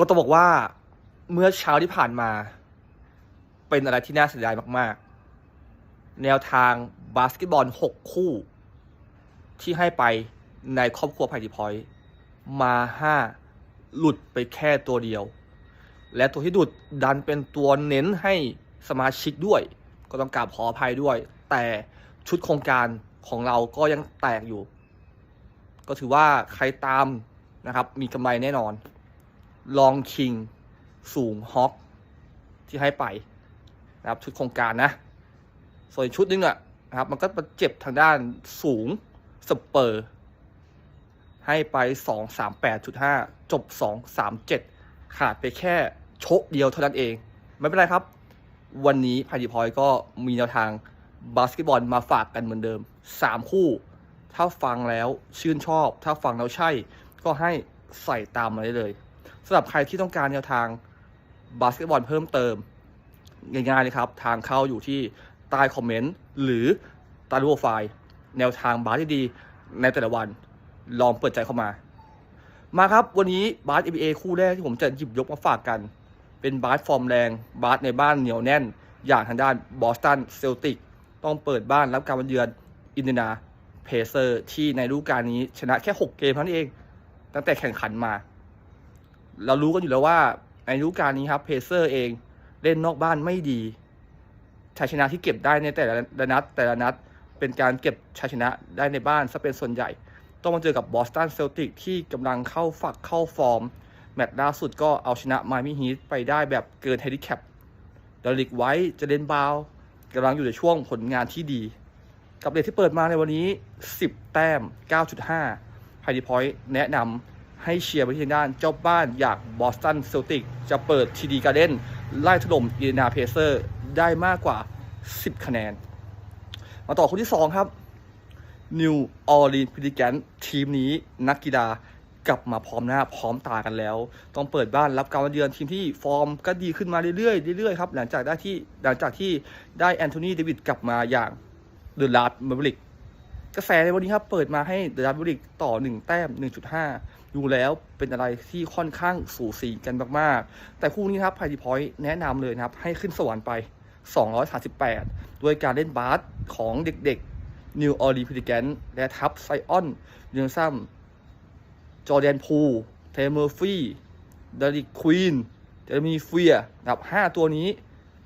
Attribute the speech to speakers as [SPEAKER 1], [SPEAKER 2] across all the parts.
[SPEAKER 1] ก็ต้องบอกว่าเมื่อเช้าที่ผ่านมา เป็นอะไรที่น่าเสียดายมากๆ แนวทางบาสเกตบอล 6 คู่ ที่ให้ไปในครอบครัวไพทีพอยต์มา 5 หลุดไปแค่ตัวเดียว และตัวที่หลุดดันเป็นตัวเน้นให้สมาชิกด้วย ก็ต้องกราบขออภัยด้วย แต่ชุดโครงการของเราก็ยังแตกอยู่ ก็ถือว่าใครตามนะครับ มีกำไรแน่นอน ลองคิง สูงฮอกที่ให้ไปนะครับชุดโครงการนะ ส่วนชุดนึงอะนะครับ มันก็มาเจ็บทางด้านสูงสเปอร์ ให้ไป 2 3 8 5 จบ 2 3 7 ขาดไปแค่โชะเดียวเท่านั้นเอง ไม่เป็นไรครับ วันนี้พาดีพอยก็มีแนวทางบาสเกตบอลมาฝากกันเหมือนเดิม 3 คู่ ถ้าฟังแล้วชื่นชอบ ถ้าฟังแล้วใช่ ก็ให้ใส่ตามมาได้เลย สำหรับใครที่ต้องการแนวทางบาสเกตบอลเพิ่มเติมง่ายๆเลยครับ ทางเข้าอยู่ที่ใต้คอมเมนต์หรือใต้รูปไฟล์ แนวทางบาสที่ดีในแต่ละวันลองเปิดใจเข้ามา มาครับวันนี้บาส NBA คู่แรกที่ผมจะหยิบยกมาฝากกัน เป็นบาสฟอร์มแรงบาสในบ้านเหนียวแน่น อย่างทางด้านบอสตันเซลติกต้องเปิดบ้านรับการมาเยือนอินเดียนาเพเซอร์ที่ในฤดูกาลนี้ชนะแค่ 6 เกมเท่านั้นเอง ตั้งแต่แข่งขันมา เรารู้กันอยู่แล้วว่าในฤดูกาลนี้ครับเพเซอร์เองเล่นนอกบ้านไม่ดีชัยชนะที่เก็บได้ในแต่ละนัดแต่ละนัดเป็นการเก็บชัยชนะได้ในบ้านซะเป็นส่วนใหญ่ ต้องมาเจอกับบอสตันเซลติกที่กำลังเข้าฝักเข้าฟอร์ม แมตช์ล่าสุดก็เอาชนะไมมี่ฮีทไปได้แบบเกินเฮดิแคปดาริกไว้เจเลนบาวกำลังอยู่ในช่วงผลงานที่ดี กับเด็กที่เปิดมาในวันนี้ 10 แต้ม 9.5ไฮดีพอยต์แนะนำ ให้เชียร์ไปที่ด้านเจ้าบ้านอย่างบอสตันเซลติกจะเปิดทีดีการ์เดนไล่ถล่มอินนาเพเซอร์ได้มากกว่า 10 คะแนน มาต่อคนที่ 2 ครับนิวออร์ลีนพิลิแกนทีมนี้นักกีฬากลับมาพร้อมหน้าพร้อมตากันแล้ว ต้องเปิดบ้านรับการมาเยือนทีมที่ฟอร์มก็ดีขึ้นมาเรื่อยๆเรื่อยๆครับหลังจากได้ที่หลังจากที่ได้แอนโทนีเดวิดกลับมาอย่างเดอะลาร์ดมาบริก กระแสในวันนี้ครับ เปิดมาให้เดอะลาร์ดมาบริกต่อ 1 แต้ม 1.5 ดูแล้วเป็นอะไรที่ค่อนข้างสูสีกันมาก ๆ แต่คู่นี้ครับไพดีพอยต์แนะนำเลยนะครับ ให้ขึ้นสวรรค์ไป 238 ด้วยการเล่นบาสของเด็กๆนิวออร์ลีพิลิแกนและทับไซออนเยือนซ้ำจอร์แดนพูเทเมอร์ฟี่ดาริกควีนเจอมีเฟียนะครับ5ตัวนี้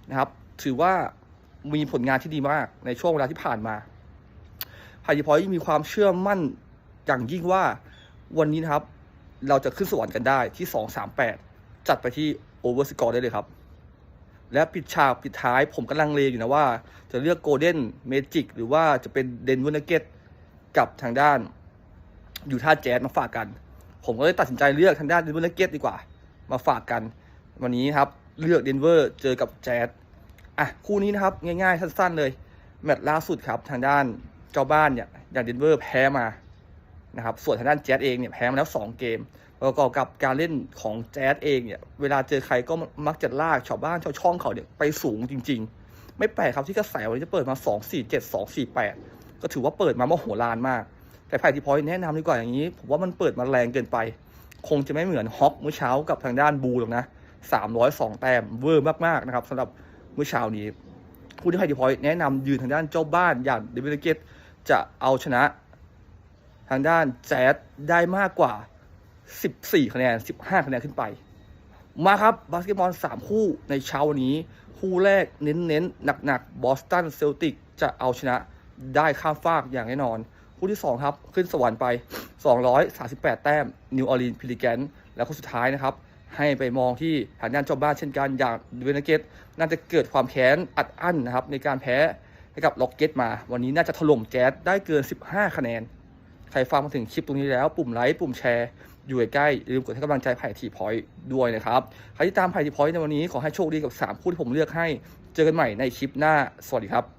[SPEAKER 1] นะครับ ถือว่ามีผลงานที่ดีมากในช่วงเวลาที่ผ่านมา ไฮดีพอยต์มีความเชื่อมั่นอย่างยิ่งว่าวันนี้นะครับ เราจะขึ้นสวรรค์กันได้ที่ 238 จัดไปที่โอเวอร์สกอร์ได้เลยครับ และปิดฉากปิดท้ายผมกำลังเลอยู่นะว่า จะเลือกโกลเด้นเมจิกหรือว่าจะเป็นเดนเวอร์นเกตกับทางด้านอยู่ท่าแจ๊สมาฝากกัน ผมก็เลยตัดสินใจเลือกทางด้านเดนเวอร์นเกตดีกว่า มาฝากกัน วันนี้ครับเลือกเดนเวอร์เจอกับแจ๊สอะคู่นี้นะครับง่ายๆสั้นๆเลยแมตช์ล่าสุดครับทางด้าน เจ้าบ้านเนี่ยอย่างเดนเวอร์แพ้มานะครับส่วนทางด้านแจ๊สเองเนี่ยแพ้มาแล้ว 2 เกมประกอบกับการเล่นของแจ๊สเองเนี่ยเวลาเจอใครก็มักจะลากชาวบ้านชาวช่องเขาเนี่ยไปสูงจริง ๆ ไม่แปลกครับที่กระแสวันนี้จะเปิดมา 2 4 7 2 4 8 ก็ถือว่าเปิดมาโมโหลานมาก แต่ไพ่ที่พอยแนะนำดีกว่าอย่างนี้ผมว่ามันเปิดมาแรงเกินไป คงจะไม่เหมือนฮอกเมื่อเช้ากับทางด้านบูหรอกนะ302 แต้มเวอร์มากๆนะครับสำหรับเมื่อเช้านี้ผู้ที่ไพ่ที่พอยแนะนำยืนทางด้านเจ้าบ้านอย่างเดวิดเกต จะเอาชนะ ทางด้านแจ๊สได้มากกว่า 14 คะแนน 15 คะแนนขึ้นไป มาครับบาสเกตบอล 3 คู่ในเช้านี้ คู่แรกเน้นๆหนักๆบอสตันเซลติกจะเอาชนะได้ข้ามฟากอย่างแน่นอน คู่ที่ 2 ครับ ขึ้นสวรรค์ไป 238 แต้มนิวออร์ลีนพิลิแกนและคู่สุดท้ายนะครับให้ไปมองที่ทางด้านเจ้าบ้านเช่นกันอย่างเวนเกตน่าจะเกิดความแค้นอัดอั้นนะครับในการแพ้ ให้กับล็อกเก็ตมา วันนี้น่าจะถล่มแจ๊สได้เกิน 15 คะแนน ใครฟังมาถึงคลิปตรงนี้แล้ว ปุ่มไลค์ปุ่มแชร์ อยู่ใกล้ๆลืมกดให้กำลังใจไผ่ทีพอยต์ด้วยนะครับ ใครที่ตามไผ่ทีพอยต์ในวันนี้ขอให้โชคดีกับ 3 คู่ที่ผมเลือกให้ เจอกันใหม่ในคลิปหน้า สวัสดีครับ